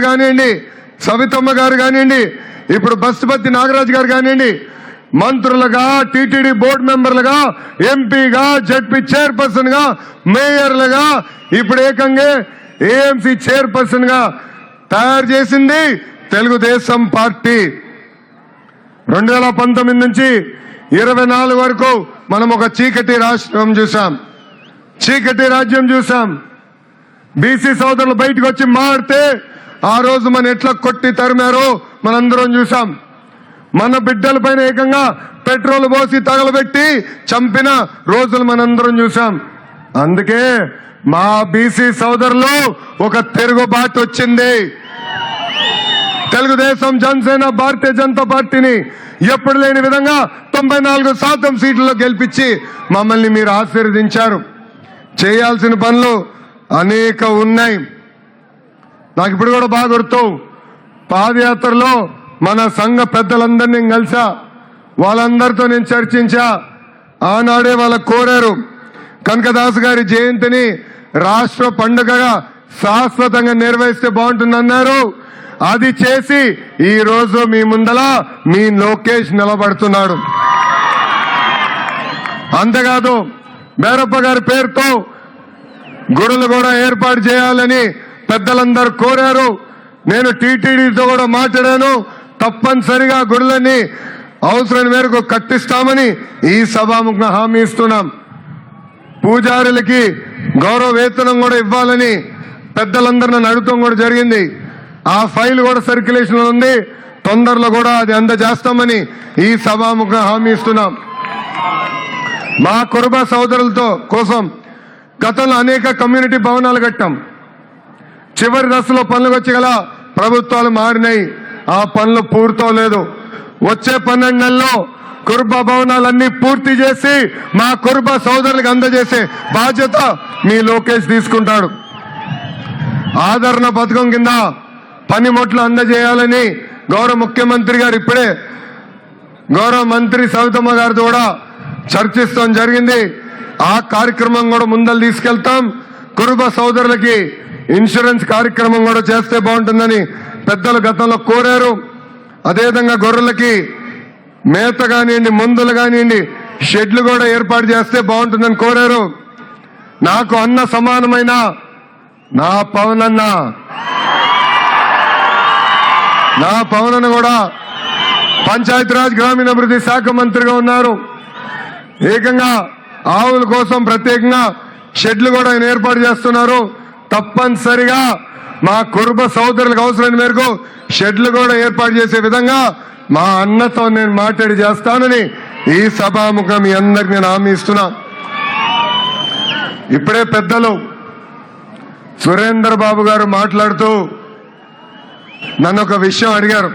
కానివ్వండి సవితమ్మ గారు కానివ్వండి ఇప్పుడు బస్సుపతి నాగరాజు గారు కానివ్వండి మంత్రులుగా టీటీడీ బోర్డు మెంబర్లుగా ఎంపీగా జడ్పీ చైర్పర్సన్గా మేయర్లుగా ఇప్పుడు ఏకంగా ఏఎంసీ చైర్పర్సన్గా తయారు చేసింది తెలుగుదేశం పార్టీ. రెండు వేల పంతొమ్మిది నుంచి ఇరవై నాలుగు వరకు మనం ఒక చీకటి రాష్ట్రం చూసాం చీకటి రాజ్యం చూసాం బీసీ సోదరులు బయటకు వచ్చి మాడితే ఆ రోజు మన ఎట్లా కొట్టి తరిమారో మనందరం చూసాం మన బిడ్డల పైన ఏకంగా పెట్రోల్ పోసి తగలబెట్టి చంపిన రోజులు మనందరం చూసాం అందుకే మా బీసీ సోదరులు ఒక తిరుగుబాటు వచ్చింది. తెలుగుదేశం జనసేన భారతీయ జనతా పార్టీని ఎప్పుడు లేని విధంగా తొంభై నాలుగు శాతం సీట్లలో గెలిపించి మమ్మల్ని మీరు ఆశీర్వదించారు. చేయాల్సిన పనులు అనేక ఉన్నాయి. నాకు ఇప్పుడు కూడా బాగా గుర్తు. పాదయాత్రలో మన సంఘ పెద్దలందరినీ నేను కలిసా వాళ్ళందరితో నేను చర్చించా. ఆనాడే వాళ్ళ కోరారు. కనకదాస్ గారి జయంతిని రాష్ట్ర పండుగగా శాశ్వతంగా నిర్వహిస్తే బాగుంటుందన్నారు. అది చేసి ఈ రోజు మీ ముందల మీ లోకేష్ నిలబడుతున్నాడు. అంతేకాదు బేరప్ప గారి పేరుతో గుడులు కూడా ఏర్పాటు చేయాలని పెద్దలందరూ కోరారు. నేను టీటీడీతో కూడా మాట్లాడాను. తప్పనిసరిగా గుడులని అవసరం మేరకు కట్టిస్తామని ఈ సభాముఖ హామీ ఇస్తున్నాం. పూజారులకి గౌరవ వేతనం కూడా ఇవ్వాలని పెద్దలందరూ నన్ను అడుగుతాం కూడా జరిగింది. ఆ ఫైల్ కూడా సర్క్యులేషన్ ఉంది. తొందరలో కూడా అది అందజేస్తామని ఈ సభాముఖ హామీ ఇస్తున్నాం. మా కురుబ సోదరులతో కోసం గతంలో అనేక కమ్యూనిటీ భవనాలు కట్టాం. చివరి దశలో పనులు వచ్చి గల ప్రభుత్వాలు మారినాయి. ఆ పనులు పూర్తవలేదు. వచ్చే పన్నెండు నెలల్లో కురుబ భవనాలన్నీ పూర్తి చేసి మా కురుబ సోదరులకు అందజేసే బాధ్యత మీ లోకేష్ తీసుకుంటాడు. ఆదరణ పథకం కింద పనిముట్లు అందజేయాలని గౌరవ ముఖ్యమంత్రి గారు ఇప్పుడే గౌరవ మంత్రి సవితమ్మ గారితో కూడా చర్చిస్తాం జరిగింది. ఆ కార్యక్రమం కూడా ముందలు తీసుకెళ్తాం. కురుబ సోదరులకి ఇన్సూరెన్స్ కార్యక్రమం కూడా చేస్తే బాగుంటుందని పెద్దలు గతంలో కోరారు. అదేవిధంగా గొర్రెలకి మేత కానివ్వండి మందులు కానివ్వండి షెడ్లు కూడా ఏర్పాటు చేస్తే బాగుంటుందని కోరారు. నాకు అన్న సమానమైన నా పవనన్న. నా పవనన్న కూడా పంచాయతీరాజ్ గ్రామీణాభివృద్ధి శాఖ మంత్రిగా ఉన్నారు. ఏకంగా ఆవుల కోసం ప్రత్యేకంగా షెడ్లు కూడా ఆయన ఏర్పాటు చేస్తున్నారు. తప్పనిసరిగా మా కుటుంబ సోదరులకు అవసరమైన మేరకు షెడ్లు కూడా ఏర్పాటు చేసే విధంగా మా అన్నతో నేను మాట్లాడి చేస్తానని ఈ సభాముఖం మీ అందరికి నేను హామీ ఇస్తున్నా. ఇప్పుడే పెద్దలు సురేందర్ బాబు గారు మాట్లాడుతూ నన్ను ఒక విషయం అడిగారు.